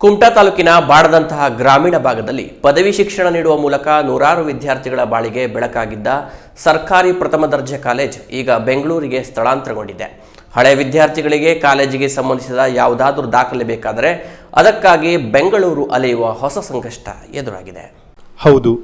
ಕುಮಟಾ ತಾಲೂಕಿನ ಬಾಡದಂತಹ ಗ್ರಾಮೀಣ ಭಾಗದಲ್ಲಿ ಪದವಿ ಶಿಕ್ಷಣ ನೀಡುವ ಮೂಲಕ ನೂರಾರು ವಿದ್ಯಾರ್ಥಿಗಳ ಬಾಳಿಗೆ ಬೆಳಕಾಗಿದ್ದ ಸರ್ಕಾರಿ ಪ್ರಥಮ ದರ್ಜೆ ಕಾಲೇಜ್ ಈಗ ಬೆಂಗಳೂರಿಗೆ ಸ್ಥಳಾಂತರಗೊಂಡಿದೆ. ಹಳೆ ವಿದ್ಯಾರ್ಥಿಗಳಿಗೆ ಕಾಲೇಜಿಗೆ ಸಂಬಂಧಿಸಿದ ಯಾವುದಾದ್ರೂ ದಾಖಲೆ ಬೇಕಾದರೆ ಅದಕ್ಕಾಗಿ ಬೆಂಗಳೂರು ಅಲೆಯುವ ಹೊಸ ಸಂಕಷ್ಟ ಎದುರಾಗಿದೆ. ಹೌದು.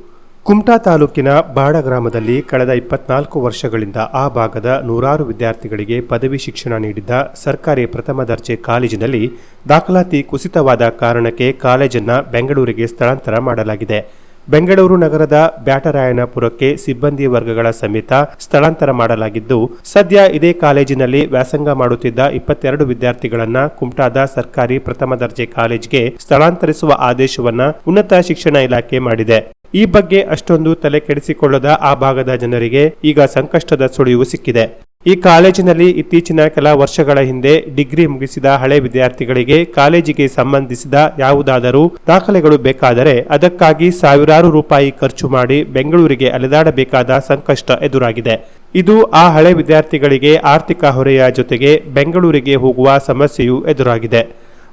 ಕುಮಟಾ ತಾಲೂಕಿನ ಬಾಡ ಗ್ರಾಮದಲ್ಲಿ ಕಳೆದ ಇಪ್ಪತ್ನಾಲ್ಕು ವರ್ಷಗಳಿಂದ ಆ ಭಾಗದ ನೂರಾರು ವಿದ್ಯಾರ್ಥಿಗಳಿಗೆ ಪದವಿ ಶಿಕ್ಷಣ ನೀಡಿದ್ದ ಸರ್ಕಾರಿ ಪ್ರಥಮ ದರ್ಜೆ ಕಾಲೇಜಿನಲ್ಲಿ ದಾಖಲಾತಿ ಕುಸಿತವಾದ ಕಾರಣಕ್ಕೆ ಕಾಲೇಜನ್ನು ಬೆಂಗಳೂರಿಗೆ ಸ್ಥಳಾಂತರ ಮಾಡಲಾಗಿದೆ. ಬೆಂಗಳೂರು ನಗರದ ಬ್ಯಾಟರಾಯನಪುರಕ್ಕೆ ಸಿಬ್ಬಂದಿ ವರ್ಗಗಳ ಸಮೇತ ಸ್ಥಳಾಂತರ ಮಾಡಲಾಗಿದ್ದು, ಸದ್ಯ ಇದೇ ಕಾಲೇಜಿನಲ್ಲಿ ವ್ಯಾಸಂಗ ಮಾಡುತ್ತಿದ್ದ ಇಪ್ಪತ್ತೆರಡು ವಿದ್ಯಾರ್ಥಿಗಳನ್ನು ಕುಮಟಾದ ಸರ್ಕಾರಿ ಪ್ರಥಮ ದರ್ಜೆ ಕಾಲೇಜ್ಗೆ ಸ್ಥಳಾಂತರಿಸುವ ಆದೇಶವನ್ನ ಉನ್ನತ ಶಿಕ್ಷಣ ಇಲಾಖೆ ಮಾಡಿದೆ. ಈ ಬಗ್ಗೆ ಅಷ್ಟೊಂದು ತಲೆ ಕೆಡಿಸಿಕೊಳ್ಳದ ಆ ಭಾಗದ ಜನರಿಗೆ ಈಗ ಸಂಕಷ್ಟದ ಸುಳಿವು ಸಿಕ್ಕಿದೆ. ಈ ಕಾಲೇಜಿನಲ್ಲಿ ಇತ್ತೀಚಿನ ಕೆಲ ವರ್ಷಗಳ ಹಿಂದೆ ಡಿಗ್ರಿ ಮುಗಿಸಿದ ಹಳೆ ವಿದ್ಯಾರ್ಥಿಗಳಿಗೆ ಕಾಲೇಜಿಗೆ ಸಂಬಂಧಿಸಿದ ಯಾವುದಾದರೂ ದಾಖಲೆಗಳು ಬೇಕಾದರೆ ಅದಕ್ಕಾಗಿ ಸಾವಿರಾರು ರೂಪಾಯಿ ಖರ್ಚು ಮಾಡಿ ಬೆಂಗಳೂರಿಗೆ ಅಲೆದಾಡಬೇಕಾದ ಸಂಕಷ್ಟ ಎದುರಾಗಿದೆ. ಇದು ಆ ಹಳೆ ವಿದ್ಯಾರ್ಥಿಗಳಿಗೆ ಆರ್ಥಿಕ ಹೊರೆಯ ಜೊತೆಗೆ ಬೆಂಗಳೂರಿಗೆ ಹೋಗುವ ಸಮಸ್ಯೆಯೂ ಎದುರಾಗಿದೆ.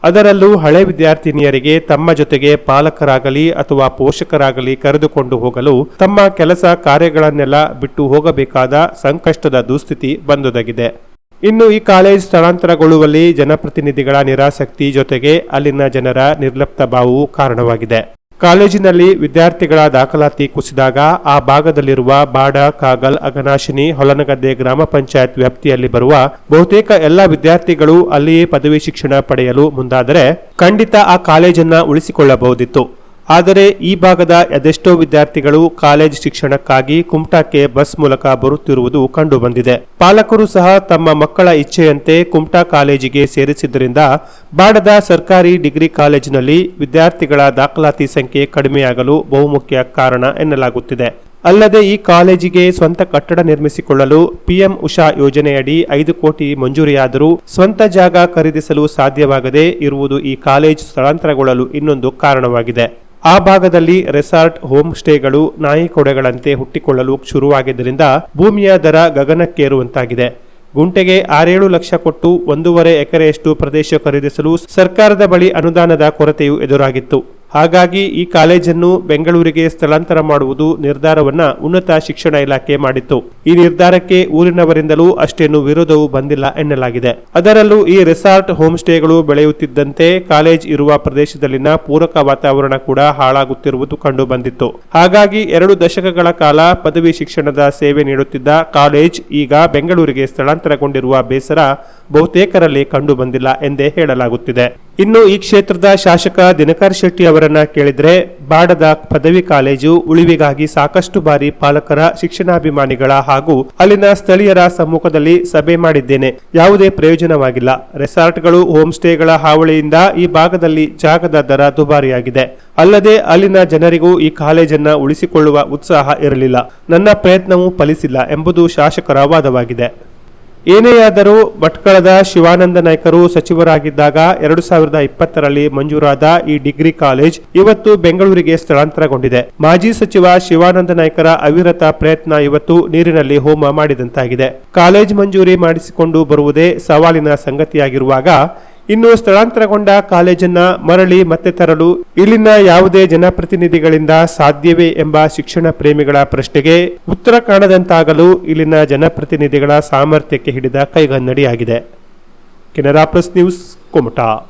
ಅದರಲ್ಲೂ ಹಳೆ ವಿದ್ಯಾರ್ಥಿನಿಯರಿಗೆ ತಮ್ಮ ಜೊತೆಗೆ ಪಾಲಕರಾಗಲಿ ಅಥವಾ ಪೋಷಕರಾಗಲಿ ಕರೆದುಕೊಂಡು ಹೋಗಲು ತಮ್ಮ ಕೆಲಸ ಕಾರ್ಯಗಳನ್ನೆಲ್ಲ ಬಿಟ್ಟು ಹೋಗಬೇಕಾದ ಸಂಕಷ್ಟದ ದುಸ್ಥಿತಿ ಬಂದೊದಗಿದೆ. ಇನ್ನು ಈ ಕಾಲೇಜ್ ಸ್ಥಳಾಂತರಗೊಳ್ಳುವಲ್ಲಿ ಜನಪ್ರತಿನಿಧಿಗಳ ನಿರಾಸಕ್ತಿ ಜೊತೆಗೆ ಅಲ್ಲಿನ ಜನರ ನಿರ್ಲಿಪ್ತ ಭಾವವು ಕಾರಣವಾಗಿದೆ. ಕಾಲೇಜಿನಲ್ಲಿ ವಿದ್ಯಾರ್ಥಿಗಳ ದಾಖಲಾತಿ ಕುಸಿದಾಗ ಆ ಭಾಗದಲ್ಲಿರುವ ಬಾಡ, ಕಾಗಲ್ ಅಗನಾಶಿನಿ ಹೊಲನಗದ್ದೆ ಗ್ರಾಮ ಪಂಚಾಯತ್ ವ್ಯಾಪ್ತಿಯಲ್ಲಿ ಬರುವ ಬಹುತೇಕ ಎಲ್ಲ ವಿದ್ಯಾರ್ಥಿಗಳು ಅಲ್ಲಿಯೇ ಪದವಿ ಶಿಕ್ಷಣ ಪಡೆಯಲು ಮುಂದಾದರೆ ಖಂಡಿತ ಆ ಕಾಲೇಜನ್ನ ಉಳಿಸಿಕೊಳ್ಳಬಹುದಿತ್ತು. ಆದರೆ ಈ ಭಾಗದ ಅದೆಷ್ಟೋ ವಿದ್ಯಾರ್ಥಿಗಳು ಕಾಲೇಜ್ ಶಿಕ್ಷಣಕ್ಕಾಗಿ ಕುಮಟಾಕ್ಕೆ ಬಸ್ ಮೂಲಕ ಬರುತ್ತಿರುವುದು ಕಂಡುಬಂದಿದೆ. ಪಾಲಕರು ಸಹ ತಮ್ಮ ಮಕ್ಕಳ ಇಚ್ಛೆಯಂತೆ ಕುಮಟಾ ಕಾಲೇಜಿಗೆ ಸೇರಿಸಿದ್ದರಿಂದ ಬಾಡದ ಸರ್ಕಾರಿ ಡಿಗ್ರಿ ಕಾಲೇಜಿನಲ್ಲಿ ವಿದ್ಯಾರ್ಥಿಗಳ ದಾಖಲಾತಿ ಸಂಖ್ಯೆ ಕಡಿಮೆಯಾಗಲು ಬಹುಮುಖ್ಯ ಕಾರಣ ಎನ್ನಲಾಗುತ್ತಿದೆ. ಅಲ್ಲದೆ ಈ ಕಾಲೇಜಿಗೆ ಸ್ವಂತ ಕಟ್ಟಡ ನಿರ್ಮಿಸಿಕೊಳ್ಳಲು ಪಿಎಂ ಉಷಾ ಯೋಜನೆಯಡಿ ಐದು ಕೋಟಿ ಮಂಜೂರಿಯಾದರೂ ಸ್ವಂತ ಜಾಗ ಖರೀದಿಸಲು ಸಾಧ್ಯವಾಗದೇ ಇರುವುದು ಈ ಕಾಲೇಜ್ ಸ್ಥಳಾಂತರಗೊಳ್ಳಲು ಇನ್ನೊಂದು ಕಾರಣವಾಗಿದೆ. ಆ ಭಾಗದಲ್ಲಿ ರೆಸಾರ್ಟ್, ಹೋಮ್ ಸ್ಟೇಗಳು, ನಾಯಿ ಕೊಡೆಗಳಂತೆ ಹುಟ್ಟಿಕೊಳ್ಳಲು ಶುರುವಾಗಿದ್ದರಿಂದ ಭೂಮಿಯ ದರ ಗಗನಕ್ಕೇರುವಂತಾಗಿದೆ. ಗುಂಟೆಗೆ ಆರೇಳು ಲಕ್ಷ ಕೊಟ್ಟು ಒಂದೂವರೆ ಎಕರೆಯಷ್ಟು ಪ್ರದೇಶ ಖರೀದಿಸಲು ಸರ್ಕಾರದ ಬಳಿ ಅನುದಾನದ ಕೊರತೆಯು ಎದುರಾಗಿತ್ತು. ಹಾಗಾಗಿ ಈ ಕಾಲೇಜನ್ನು ಬೆಂಗಳೂರಿಗೆ ಸ್ಥಳಾಂತರ ಮಾಡುವುದು ನಿರ್ಧಾರವನ್ನ ಉನ್ನತ ಶಿಕ್ಷಣ ಇಲಾಖೆ ಮಾಡಿತ್ತು. ಈ ನಿರ್ಧಾರಕ್ಕೆ ಊರಿನವರಿಂದಲೂ ಅಷ್ಟೇನು ವಿರೋಧವೂ ಬಂದಿಲ್ಲ ಎನ್ನಲಾಗಿದೆ. ಅದರಲ್ಲೂ ಈ ರೆಸಾರ್ಟ್ ಹೋಮ್ ಸ್ಟೇಗಳು ಬೆಳೆಯುತ್ತಿದ್ದಂತೆ ಕಾಲೇಜ್ ಇರುವ ಪ್ರದೇಶದಲ್ಲಿನ ಪೂರಕ ವಾತಾವರಣ ಕೂಡ ಹಾಳಾಗುತ್ತಿರುವುದು ಕಂಡು ಬಂದಿತ್ತು ಹಾಗಾಗಿ ಎರಡು ದಶಕಗಳ ಕಾಲ ಪದವಿ ಶಿಕ್ಷಣದ ಸೇವೆ ನೀಡುತ್ತಿದ್ದ ಕಾಲೇಜ್ ಈಗ ಬೆಂಗಳೂರಿಗೆ ಸ್ಥಳಾಂತರಗೊಂಡಿರುವ ಬೇಸರ ಬಹುತೇಕರಲ್ಲಿ ಕಂಡು ಬಂದಿಲ್ಲ ಎಂದೇ ಹೇಳಲಾಗುತ್ತಿದೆ. ಇನ್ನು ಈ ಕ್ಷೇತ್ರದ ಶಾಸಕ ದಿನಕರ್ ಶೆಟ್ಟಿ ಅವರನ್ನ ಕೇಳಿದ್ರೆ ಬಾಡದ ಪದವಿ ಕಾಲೇಜು ಉಳಿವಿಗಾಗಿ ಸಾಕಷ್ಟು ಬಾರಿ ಪಾಲಕರ ಶಿಕ್ಷಣಾಭಿಮಾನಿಗಳ ಹಾಗೂ ಅಲ್ಲಿನ ಸ್ಥಳೀಯರ ಸಮ್ಮುಖದಲ್ಲಿ ಸಭೆ ಮಾಡಿದ್ದೇನೆ. ಯಾವುದೇ ಪ್ರಯೋಜನವಾಗಿಲ್ಲ. ರೆಸಾರ್ಟ್ಗಳು ಹೋಮ್ ಸ್ಟೇಗಳ ಹಾವಳಿಯಿಂದ ಈ ಭಾಗದಲ್ಲಿ ಜಾಗದ ದರ ದುಬಾರಿಯಾಗಿದೆ. ಅಲ್ಲದೆ ಅಲ್ಲಿನ ಜನರಿಗೂ ಈ ಕಾಲೇಜನ್ನ ಉಳಿಸಿಕೊಳ್ಳುವ ಉತ್ಸಾಹ ಇರಲಿಲ್ಲ. ನನ್ನ ಪ್ರಯತ್ನವೂ ಫಲಿಸಿಲ್ಲ ಎಂಬುದು ಶಾಸಕರ ವಾದವಾಗಿದೆ. ಏನೇ ಆದರೂ ಭಟ್ಕಳದ ಶಿವಾನಂದ ನಾಯ್ಕರು ಸಚಿವರಾಗಿದ್ದಾಗ ಎರಡು ಸಾವಿರದ ಇಪ್ಪತ್ತರಲ್ಲಿ ಮಂಜೂರಾದ ಈ ಡಿಗ್ರಿ ಕಾಲೇಜ್ ಇವತ್ತು ಬೆಂಗಳೂರಿಗೆ ಸ್ಥಳಾಂತರಗೊಂಡಿದೆ. ಮಾಜಿ ಸಚಿವ ಶಿವಾನಂದ ನಾಯ್ಕರ ಅವಿರತ ಪ್ರಯತ್ನ ಇವತ್ತು ನೀರಿನಲ್ಲಿ ಹೋಮ ಮಾಡಿದಂತಾಗಿದೆ. ಕಾಲೇಜ್ ಮಂಜೂರಿ ಮಾಡಿಸಿಕೊಂಡು ಬರುವುದೇ ಸವಾಲಿನ ಸಂಗತಿಯಾಗಿರುವಾಗ ಇನ್ನು ಸ್ಥಳಾಂತರಗೊಂಡ ಕಾಲೇಜನ್ನ ಮರಳಿ ಮತ್ತೆ ತರಲು ಇಲ್ಲಿನ ಯಾವುದೇ ಜನಪ್ರತಿನಿಧಿಗಳಿಂದ ಸಾಧ್ಯವೇ ಎಂಬ ಶಿಕ್ಷಣ ಪ್ರೇಮಿಗಳ ಪ್ರಶ್ನೆಗೆ ಉತ್ತರ ಕಾಣದಂತಾಗಲು ಇಲ್ಲಿನ ಜನಪ್ರತಿನಿಧಿಗಳ ಸಾಮರ್ಥ್ಯಕ್ಕೆ ಹಿಡಿದ ಕೈಗನ್ನಡಿಯಾಗಿದೆ. Canara plus news, Kumta.